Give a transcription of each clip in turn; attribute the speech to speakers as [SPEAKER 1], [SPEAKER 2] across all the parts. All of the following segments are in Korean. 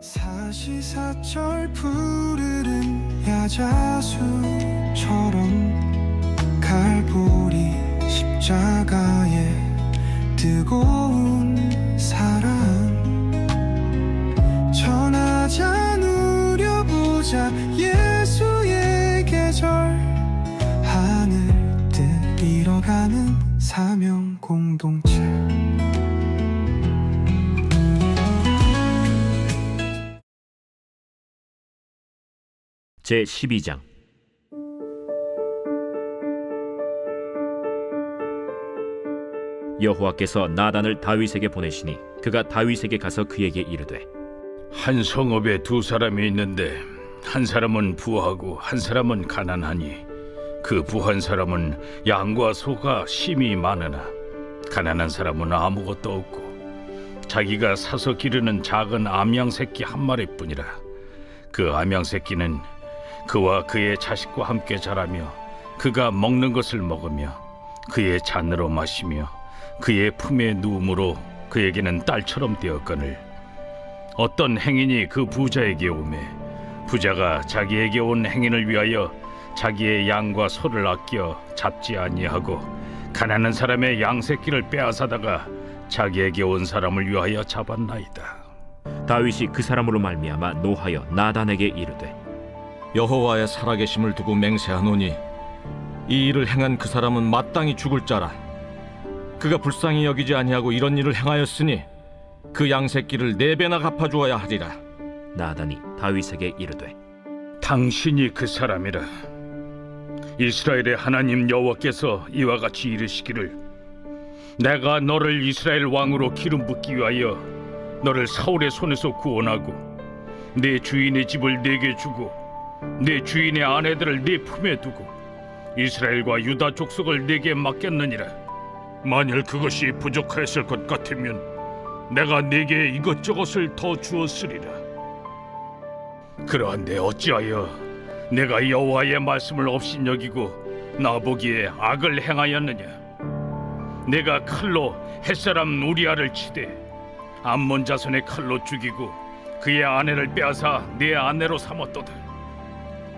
[SPEAKER 1] 사시사철 푸르른 야자수처럼 갈보리 십자가에 뜨거운 사랑. 전하자 누려보자 예수의 계절. 하늘 뜻 이뤄가는 사명 공동체
[SPEAKER 2] 제 12장. 여호와께서 나단을 다윗에게 보내시니 그가 다윗에게 가서 그에게 이르되
[SPEAKER 3] 한 성읍에 두 사람이 있는데 한 사람은 부하고 한 사람은 가난하니 그 부한 사람은 양과 소가 심히 많으나 가난한 사람은 아무것도 없고 자기가 사서 기르는 작은 암양 새끼 한 마리뿐이라. 그 암양 새끼는 그와 그의 자식과 함께 자라며 그가 먹는 것을 먹으며 그의 잔으로 마시며 그의 품에 누움으로 그에게는 딸처럼 되었거늘 어떤 행인이 그 부자에게 오매 부자가 자기에게 온 행인을 위하여 자기의 양과 소를 아껴 잡지 아니하고 가난한 사람의 양 새끼를 빼앗아다가 자기에게 온 사람을 위하여 잡았나이다.
[SPEAKER 2] 다윗이 그 사람으로 말미암아 노하여 나단에게 이르되
[SPEAKER 4] 여호와의 살아계심을 두고 맹세하노니 이 일을 행한 그 사람은 마땅히 죽을 자라 그가 불쌍히 여기지 아니하고 이런 일을 행하였으니 그 양새끼를 네 배나 갚아주어야 하리라
[SPEAKER 2] 나단이 다윗에게 이르되
[SPEAKER 3] 당신이 그 사람이라. 이스라엘의 하나님 여호와께서 이와 같이 이르시기를 내가 너를 이스라엘 왕으로 기름 붓기 위하여 너를 사울의 손에서 구원하고 내 주인의 집을 내게 주고 내 주인의 아내들을 네 품에 두고 이스라엘과 유다 족속을 내게 맡겼느니라. 만일 그것이 부족하였을 것 같으면 내가 네게 이것저것을 더 주었으리라. 그러한데 어찌하여 내가 여호와의 말씀을 업신여기고 나보기에 악을 행하였느냐? 내가 칼로 햇사람 우리아를 치되 암몬 자손의 칼로 죽이고 그의 아내를 빼앗아 내 아내로 삼았도다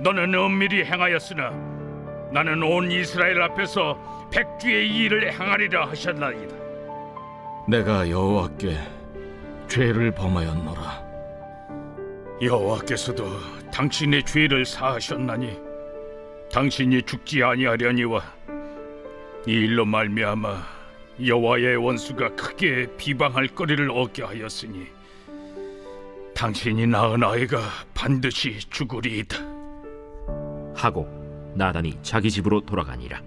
[SPEAKER 3] 너는 은밀히 행하였으나 나는 온 이스라엘 앞에서 백주의 이 일을 행하리라 하셨나이다
[SPEAKER 4] 내가 여호와께 죄를 범하였노라
[SPEAKER 3] 여호와께서도 당신의 죄를 사하셨나니 당신이 죽지 아니하려니와 이 일로 말미암아 여호와의 원수가 크게 비방할 거리를 얻게 하였으니 당신이 낳은 아이가 반드시 죽으리이다.
[SPEAKER 2] 하고 나단이 자기 집으로 돌아가니라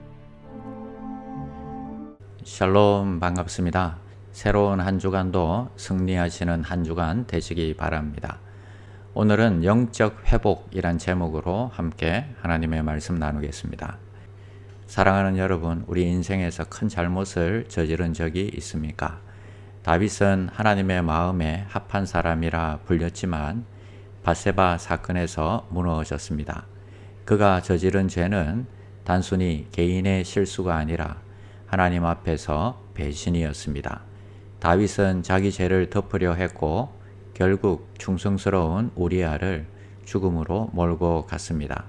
[SPEAKER 5] 샬롬 반갑습니다. 새로운 한 주간도 승리하시는 한 주간 되시기 바랍니다. 오늘은 영적 회복이란 제목으로 함께 하나님의 말씀 나누겠습니다. 사랑하는 여러분, 우리 인생에서 큰 잘못을 저지른 적이 있습니까? 다윗은 하나님의 마음에 합한 사람이라 불렸지만 바세바 사건에서 무너졌습니다. 그가 저지른 죄는 단순히 개인의 실수가 아니라 하나님 앞에서 배신이었습니다. 다윗은 자기 죄를 덮으려 했고 결국 충성스러운 우리아를 죽음으로 몰고 갔습니다.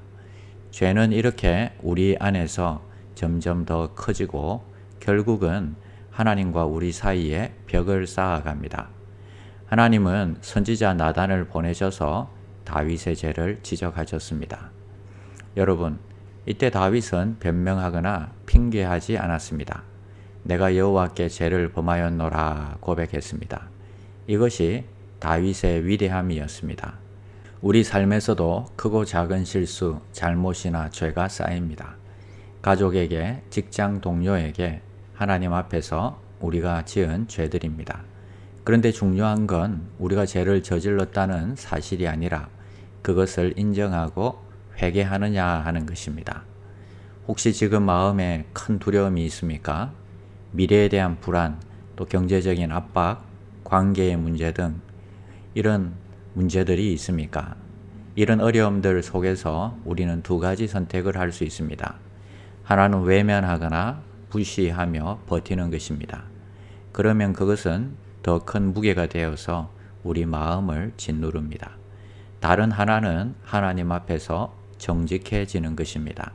[SPEAKER 5] 죄는 이렇게 우리 안에서 점점 더 커지고 결국은 하나님과 우리 사이에 벽을 쌓아갑니다. 하나님은 선지자 나단을 보내셔서 다윗의 죄를 지적하셨습니다. 여러분, 이때 다윗은 변명하거나 핑계하지 않았습니다. 내가 여호와께 죄를 범하였노라 고백했습니다. 이것이 다윗의 위대함이었습니다. 우리 삶에서도 크고 작은 실수, 잘못이나 죄가 쌓입니다. 가족에게, 직장 동료에게 하나님 앞에서 우리가 지은 죄들입니다. 그런데 중요한 건 우리가 죄를 저질렀다는 사실이 아니라 그것을 인정하고 회개하느냐 하는 것입니다. 혹시 지금 마음에 큰 두려움이 있습니까? 미래에 대한 불안, 또 경제적인 압박, 관계의 문제 등 이런 문제들이 있습니까? 이런 어려움들 속에서 우리는 두 가지 선택을 할 수 있습니다. 하나는 외면하거나 부시하며 버티는 것입니다. 그러면 그것은 더 큰 무게가 되어서 우리 마음을 짓누릅니다. 다른 하나는 하나님 앞에서 정직해지는 것입니다.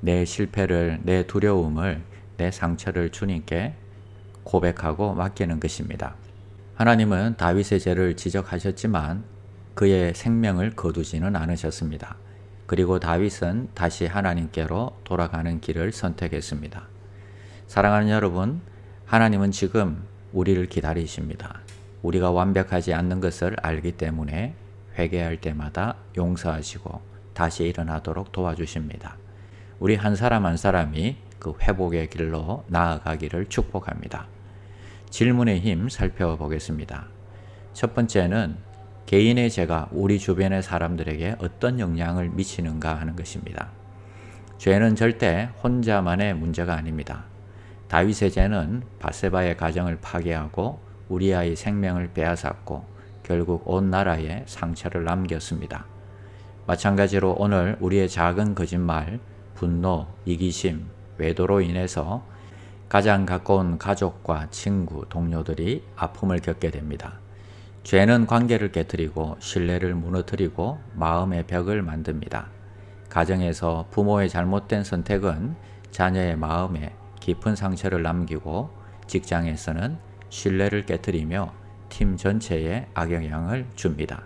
[SPEAKER 5] 내 실패를, 내 두려움을, 내 상처를 주님께 고백하고 맡기는 것입니다. 하나님은 다윗의 죄를 지적하셨지만 그의 생명을 거두지는 않으셨습니다. 그리고 다윗은 다시 하나님께로 돌아가는 길을 선택했습니다. 사랑하는 여러분, 하나님은 지금 우리를 기다리십니다. 우리가 완벽하지 않는 것을 알기 때문에 회개할 때마다 용서하시고 다시 일어나도록 도와주십니다. 우리 한 사람 한 사람이 그 회복의 길로 나아가기를 축복합니다. 질문의 힘 살펴보겠습니다. 첫 번째는 개인의 죄가 우리 주변의 사람들에게 어떤 영향을 미치는가 하는 것입니다. 죄는 절대 혼자만의 문제가 아닙니다. 다윗의 죄는 바세바의 가정을 파괴하고 우리아의 생명을 빼앗았고 결국 온 나라에 상처를 남겼습니다. 마찬가지로 오늘 우리의 작은 거짓말, 분노, 이기심, 외도로 인해서 가장 가까운 가족과 친구, 동료들이 아픔을 겪게 됩니다. 죄는 관계를 깨뜨리고 신뢰를 무너뜨리고 마음의 벽을 만듭니다. 가정에서 부모의 잘못된 선택은 자녀의 마음에 깊은 상처를 남기고 직장에서는 신뢰를 깨뜨리며 팀 전체에 악영향을 줍니다.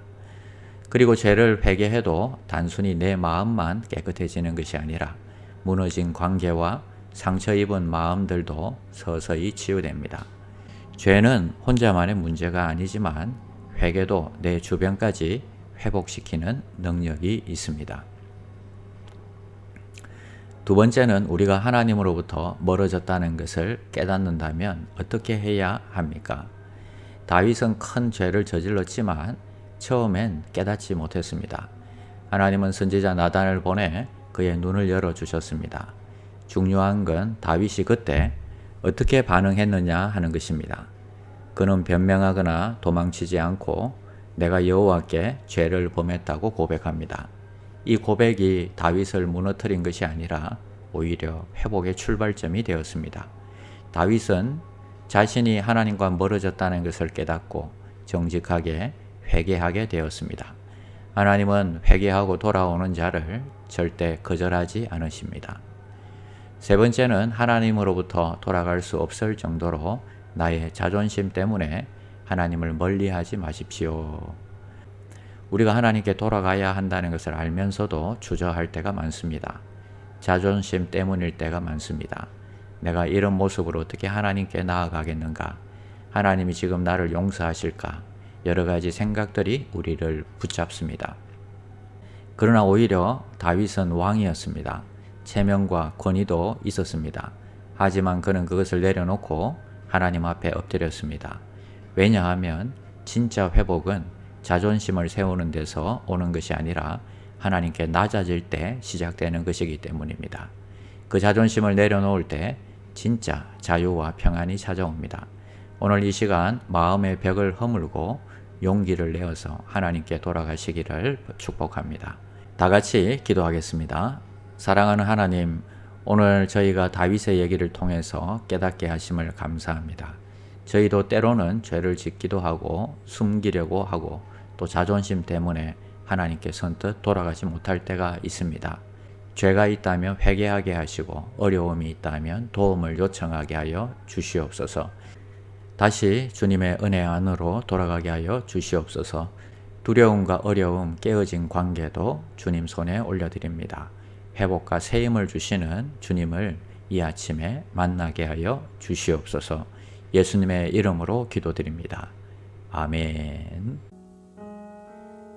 [SPEAKER 5] 그리고 죄를 회개해도 단순히 내 마음만 깨끗해지는 것이 아니라 무너진 관계와 상처 입은 마음들도 서서히 치유됩니다. 죄는 혼자만의 문제가 아니지만 회개도 내 주변까지 회복시키는 능력이 있습니다. 두 번째는 우리가 하나님으로부터 멀어졌다는 것을 깨닫는다면 어떻게 해야 합니까? 다윗은 큰 죄를 저질렀지만 처음엔 깨닫지 못했습니다. 하나님은 선지자 나단을 보내 그의 눈을 열어 주셨습니다. 중요한 건 다윗이 그때 어떻게 반응했느냐 하는 것입니다. 그는 변명하거나 도망치지 않고 내가 여호와께 죄를 범했다고 고백합니다. 이 고백이 다윗을 무너뜨린 것이 아니라 오히려 회복의 출발점이 되었습니다. 다윗은 자신이 하나님과 멀어졌다는 것을 깨닫고 정직하게 회개하게 되었습니다. 하나님은 회개하고 돌아오는 자를 절대 거절하지 않으십니다. 세 번째는 하나님으로부터 돌아갈 수 없을 정도로 나의 자존심 때문에 하나님을 멀리하지 마십시오. 우리가 하나님께 돌아가야 한다는 것을 알면서도 주저할 때가 많습니다. 자존심 때문일 때가 많습니다. 내가 이런 모습으로 어떻게 하나님께 나아가겠는가? 하나님이 지금 나를 용서하실까? 여러 가지 생각들이 우리를 붙잡습니다. 그러나 오히려 다윗은 왕이었습니다. 체면과 권위도 있었습니다. 하지만 그는 그것을 내려놓고 하나님 앞에 엎드렸습니다. 왜냐하면 진짜 회복은 자존심을 세우는 데서 오는 것이 아니라 하나님께 낮아질 때 시작되는 것이기 때문입니다. 그 자존심을 내려놓을 때 진짜 자유와 평안이 찾아옵니다. 오늘 이 시간 마음의 벽을 허물고 용기를 내어서 하나님께 돌아가시기를 축복합니다. 다 같이 기도하겠습니다. 사랑하는 하나님, 오늘 저희가 다윗의 얘기를 통해서 깨닫게 하심을 감사합니다. 저희도 때로는 죄를 짓기도 하고 숨기려고 하고 또 자존심 때문에 하나님께 선뜻 돌아가지 못할 때가 있습니다. 죄가 있다면 회개하게 하시고 어려움이 있다면 도움을 요청하게 하여 주시옵소서. 다시 주님의 은혜 안으로 돌아가게 하여 주시옵소서. 두려움과 어려움, 깨어진 관계도 주님 손에 올려드립니다. 회복과 새 힘을 주시는 주님을 이 아침에 만나게 하여 주시옵소서. 예수님의 이름으로 기도드립니다. 아멘.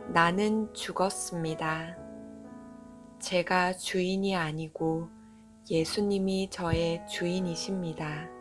[SPEAKER 6] 나는 죽었습니다. 제가 주인이 아니고 예수님이 저의 주인이십니다.